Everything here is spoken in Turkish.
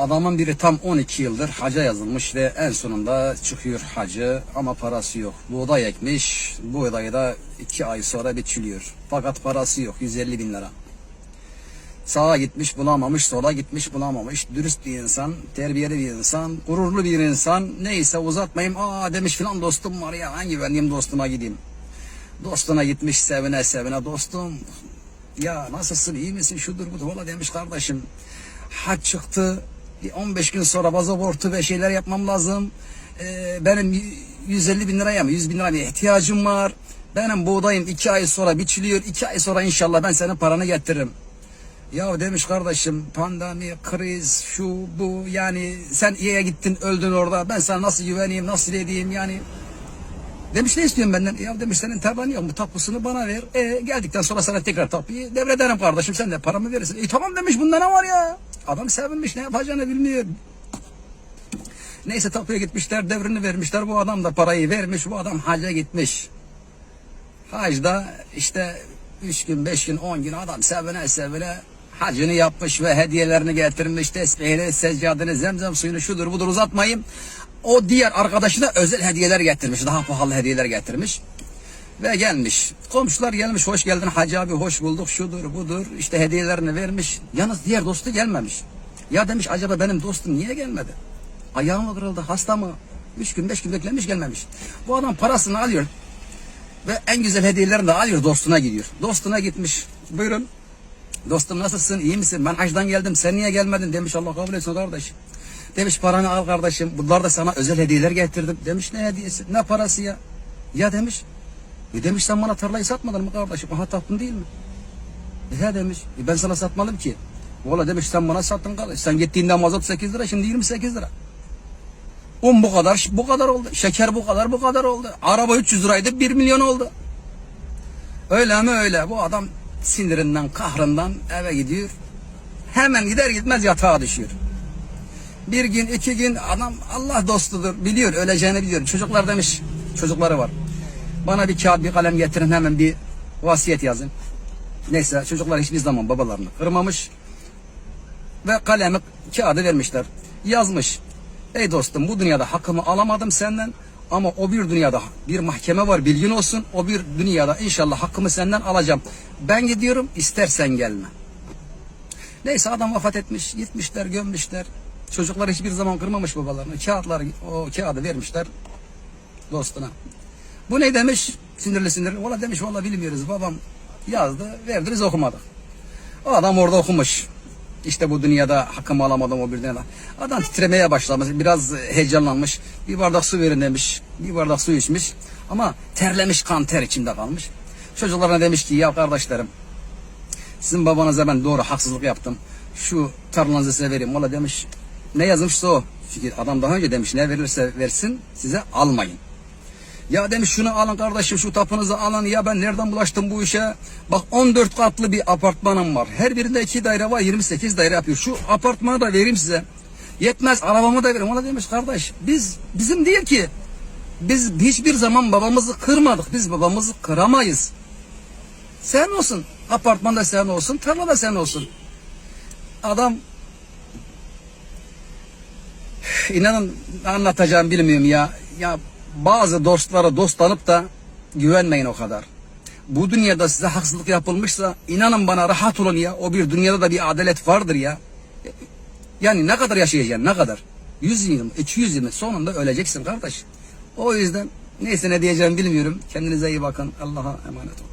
Adamın biri tam 12 yıldır haca yazılmış ve en sonunda çıkıyor hacı ama parası yok. Buğday ekmiş, buğdayı da 2 ay sonra biçiliyor. Fakat parası yok, 150 bin lira. Sağa gitmiş bulamamış, sola gitmiş bulamamış. Dürüst bir insan, terbiyeli bir insan, gururlu bir insan. Neyse uzatmayayım. Aa demiş filan dostum var ya hangi benim dostuma gideyim. Dostuna gitmiş sevine sevine dostum. Ya nasılsın iyi misin şudur budur. Valla demiş kardeşim. Hac çıktı. Bir 15 gün sonra pasaportu ve şeyler yapmam lazım. Ee, benim y- 150 bin liraya mı 100 bin liraya ihtiyacım var. Benim buğdayım 2 ay sonra biçiliyor. 2 ay sonra inşallah ben senin paranı getiririm. Ya demiş kardeşim pandemi, kriz, şu bu yani sen iyiye gittin öldün orada ben sana nasıl güveneyim nasıl edeyim yani. Demiş ne istiyorsun benden? Ya demiş senin tarlan yok mu tapusunu bana ver. E, geldikten sonra sana tekrar tapuyu devrederim kardeşim sen de paramı verirsin. E tamam demiş bunda ne var ya? Adam sevinmiş ne yapacağını bilmiyor. Neyse tapuya gitmişler devrini vermişler bu adam da parayı vermiş bu adam hacca gitmiş. Hacda işte üç gün, beş gün, on gün adam sevine sevine hacını yapmış ve hediyelerini getirmiş. Tesbihini, seccadını, zemzem suyunu şudur budur uzatmayayım. O diğer arkadaşına özel hediyeler getirmiş. Daha pahalı hediyeler getirmiş. Ve gelmiş. Komşular gelmiş. Hoş geldin hacı abi hoş bulduk. Şudur budur. İşte hediyelerini vermiş. Yalnız diğer dostu gelmemiş. Ya demiş acaba benim dostum niye gelmedi? Ayağı mı kırıldı? Hasta mı? Üç gün beş gün beklemiş gelmemiş. Bu adam parasını alıyor. Ve en güzel hediyelerini de alıyor dostuna gidiyor. Dostuna gitmiş. Buyurun. Dostum nasılsın? iyi misin? Ben hacdan geldim. Sen niye gelmedin? Demiş Allah kabul etsin kardeş. Demiş paranı al kardeşim. Bunlar da sana özel hediyeler getirdim. Demiş ne hediyesi? Ne parası ya? Ya demiş. E demiş sen bana tarlayı satmadın mı kardeşim? Aha taktın değil mi? E he demiş. E ben sana satmadım ki. Valla demiş sen bana sattın kardeş. Sen gittiğinde mazot 8 lira şimdi 28 lira. Un bu kadar bu kadar oldu. Şeker bu kadar bu kadar oldu. Araba 300 liraydı 1 milyon oldu. Öyle mi öyle. Bu adam sinirinden kahrından eve gidiyor. Hemen gider gitmez yatağa düşüyor. Bir gün iki gün adam Allah dostudur. Biliyor öleceğini biliyor. Çocuklar demiş çocukları var. Bana bir kağıt bir kalem getirin hemen bir vasiyet yazın. Neyse çocuklar hiçbir zaman babalarını kırmamış. Ve kalemi kağıdı vermişler. Yazmış. Ey dostum bu dünyada hakkımı alamadım senden. Ama o bir dünyada bir mahkeme var bilgin olsun. O bir dünyada inşallah hakkımı senden alacağım. Ben gidiyorum istersen gelme. Neyse adam vefat etmiş. Gitmişler gömmüşler. Çocuklar hiçbir zaman kırmamış babalarını. Kağıtları o kağıdı vermişler dostuna. Bu ne demiş? Sinirli sinirli. Valla demiş valla bilmiyoruz babam yazdı verdiniz okumadık. O adam orada okumuş. İşte bu dünyada hakkımı alamadım o bir dünyada. Adam titremeye başlamış. Biraz heyecanlanmış. Bir bardak su verin demiş. Bir bardak su içmiş. Ama terlemiş kan ter içinde kalmış. Çocuklarına demiş ki ya kardeşlerim sizin babanıza ben doğru haksızlık yaptım. Şu tarlanızı size vereyim. Valla demiş ne yazmışsa o. Çünkü adam daha önce demiş ne verirse versin size almayın. Ya demiş şunu alın kardeşim şu tapunuzu alın. Ya ben nereden bulaştım bu işe? Bak 14 katlı bir apartmanım var. Her birinde iki daire var 28 daire yapıyor. Şu apartmanı da vereyim size. Yetmez arabamı da vereyim. Ona demiş kardeş biz bizim değil ki. Biz hiçbir zaman babamızı kırmadık. Biz babamızı kıramayız. Sen olsun. Apartmanda sen olsun. Tarlada sen olsun. Adam inanın anlatacağım bilmiyorum ya. Ya bazı dostlara dostlanıp da güvenmeyin o kadar. Bu dünyada size haksızlık yapılmışsa inanın bana rahat olun ya. O bir dünyada da bir adalet vardır ya. Yani ne kadar yaşayacaksın ne kadar? 100 yıl mı 200 yıl mı sonunda öleceksin kardeş. O yüzden neyse ne diyeceğimi bilmiyorum. Kendinize iyi bakın. Allah'a emanet olun.